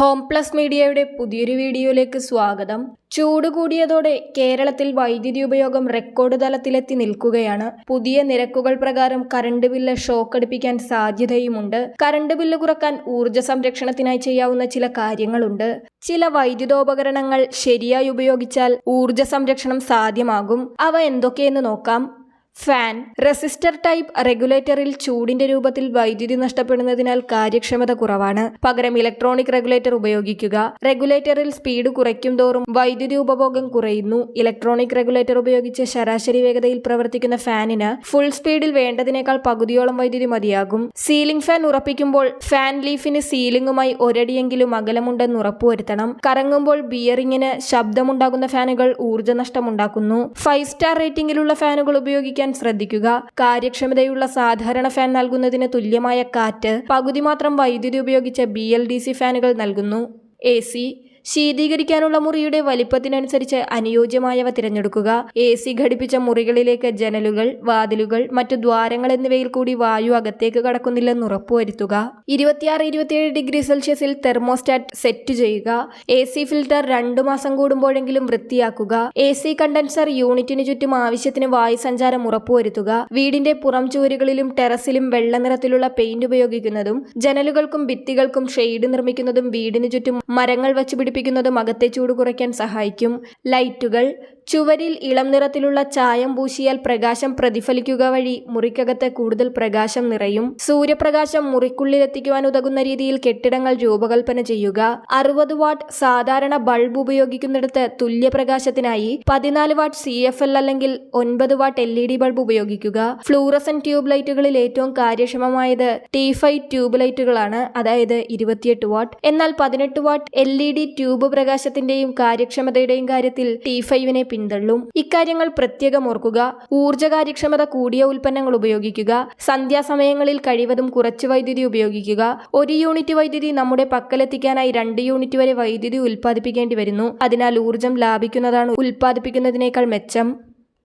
Home plus മീഡിയയുടെ പുതിയൊരു വീഡിയോയിലേക്ക് സ്വാഗതം. ചൂട് കൂടിയതോടെ കേരളത്തിൽ വൈദ്യുതി ഉപയോഗം റെക്കോർഡ് തലത്തിലെത്തി നിൽക്കുകയാണ്. പുതിയ നിരക്കുകൾ പ്രകാരം കറണ്ട് ബില്ല് ഷോക്ക് ഷോക്കടിപ്പിക്കാൻ സാധ്യതയുമുണ്ട്. കറണ്ട് ബില്ല് കുറയ്ക്കാൻ ഊർജ സംരക്ഷണത്തിനായി ചെയ്യാവുന്ന ചില കാര്യങ്ങളുണ്ട്. ചില വൈദ്യുതോപകരണങ്ങൾ ശരിയായി ഉപയോഗിച്ചാൽ ഊർജ സംരക്ഷണം സാധ്യമാകും. അവ എന്തൊക്കെയെന്ന് നോക്കാം. ഫാൻ. റെസിസ്റ്റർ ടൈപ്പ് റെഗുലേറ്ററിൽ ചൂടിന്റെ രൂപത്തിൽ വൈദ്യുതി നഷ്ടപ്പെടുന്നതിനാൽ കാര്യക്ഷമത കുറവാണ്. പകരം ഇലക്ട്രോണിക് റെഗുലേറ്റർ ഉപയോഗിക്കുക. റെഗുലേറ്ററിൽ സ്പീഡ് കുറയ്ക്കും തോറും വൈദ്യുതി ഉപഭോഗം കുറയുന്നു. ഇലക്ട്രോണിക് റെഗുലേറ്റർ ഉപയോഗിച്ച് ശരാശരി വേഗതയിൽ പ്രവർത്തിക്കുന്ന ഫാനിന് ഫുൾ സ്പീഡിൽ വേണ്ടതിനേക്കാൾ പകുതിയോളം വൈദ്യുതി മതിയാകും. സീലിംഗ് ഫാൻ ഉറപ്പിക്കുമ്പോൾ ഫാൻ ലീഫിന് സീലിംഗുമായി ഒരടിയെങ്കിലും അകലമുണ്ടെന്ന് ഉറപ്പുവരുത്തണം. കറങ്ങുമ്പോൾ ബിയറിങ്ങിന് ശബ്ദമുണ്ടാകുന്ന ഫാനുകൾ ഊർജ നഷ്ടമുണ്ടാക്കുന്നു ഫൈവ് സ്റ്റാർ റേറ്റിംഗിലുള്ള ഫാനുകൾ ഉപയോഗിക്കാൻ ശ്രദ്ധിക്കുക. കാര്യക്ഷമതയുള്ള സാധാരണ ഫാൻ നൽകുന്നതിന് തുല്യമായ കാറ്റ് പകുതി മാത്രം വൈദ്യുതി ഉപയോഗിച്ച ബി ഫാനുകൾ നൽകുന്നു. എ ശീതീകരിക്കാനുള്ള മുറിയുടെ വലിപ്പത്തിനനുസരിച്ച് അനുയോജ്യമായവ തിരഞ്ഞെടുക്കുക. എ സി ഘടിപ്പിച്ച മുറികളിലേക്ക് ജനലുകൾ വാതിലുകൾ മറ്റു ദ്വാരങ്ങൾ എന്നിവയിൽ കൂടി വായു അകത്തേക്ക് കടക്കുന്നില്ലെന്ന് ഉറപ്പുവരുത്തുക. ഇരുപത്തിയാറ് ഇരുപത്തിയേഴ് ഡിഗ്രി സെൽഷ്യസിൽ തെർമോസ്റ്റാറ്റ് സെറ്റ് ചെയ്യുക. എ സി ഫിൽറ്റർ രണ്ടു മാസം കൂടുമ്പോഴെങ്കിലും വൃത്തിയാക്കുക. എ സി കണ്ടൻസർ യൂണിറ്റിന് ചുറ്റും ആവശ്യത്തിന് വായു സഞ്ചാരം ഉറപ്പുവരുത്തുക. വീടിന്റെ പുറം ചുവരുകളിലും ടെറസിലും വെള്ള നിറത്തിലുള്ള പെയിന്റ് ഉപയോഗിക്കുന്നതും ജനലുകൾക്കും ഭിത്തികൾക്കും ഷെയ്ഡ് നിർമ്മിക്കുന്നതും വീടിന് ചുറ്റും മരങ്ങൾ വച്ച് പിടിപ്പിക്കുന്നതും അകത്തെ ചൂട് കുറയ്ക്കാൻ സഹായിക്കും. ലൈറ്റുകൾ ചുവരിൽ ഇളം നിറത്തിലുള്ള ചായം പൂശിയാൽ പ്രകാശം പ്രതിഫലിക്കുക വഴി മുറിക്കകത്ത് കൂടുതൽ പ്രകാശം നിറയും. സൂര്യപ്രകാശം മുറിക്കുള്ളിലെത്തിക്കുവാൻ ഉതകുന്ന രീതിയിൽ കെട്ടിടങ്ങൾ രൂപകൽപ്പന ചെയ്യുക. അറുപത് വാട്ട് സാധാരണ ബൾബ് ഉപയോഗിക്കുന്നിടത്ത് തുല്യപ്രകാശത്തിനായി പതിനാല് വാട്ട് സി എഫ് എൽ അല്ലെങ്കിൽ ഒൻപത് watt L E D bulb ഉപയോഗിക്കുക. ഫ്ലൂറസൻ ട്യൂബ് ലൈറ്റുകളിൽ ഏറ്റവും കാര്യക്ഷമമായത് ടി ഫൈവ് ട്യൂബ് ലൈറ്റുകളാണ് അതായത് ഇരുപത്തിയെട്ട് വാട്ട്. എന്നാൽ പതിനെട്ട് watt L E D tube പ്രകാശത്തിന്റെയും കാര്യക്ഷമതയുടെയും കാര്യത്തിൽ ടി ഫൈവിനെ പിന്തള്ളും. ഇക്കാര്യങ്ങൾ പ്രത്യേകം ഓർക്കുക. ഊർജകാര്യക്ഷമത കൂടിയ ഉൽപ്പന്നങ്ങൾ ഉപയോഗിക്കുക. സന്ധ്യാസമയങ്ങളിൽ കഴിവതും കുറച്ച് വൈദ്യുതി ഉപയോഗിക്കുക. ഒരു യൂണിറ്റ് വൈദ്യുതി നമ്മുടെ പക്കലെത്തിക്കാനായി രണ്ട് യൂണിറ്റ് വരെ വൈദ്യുതി ഉൽപ്പാദിപ്പിക്കേണ്ടി വരുന്നു. അതിനാൽ ഊർജം ലാഭിക്കുന്നതാണ് ഉൽപ്പാദിപ്പിക്കുന്നതിനേക്കാൾ മെച്ചം.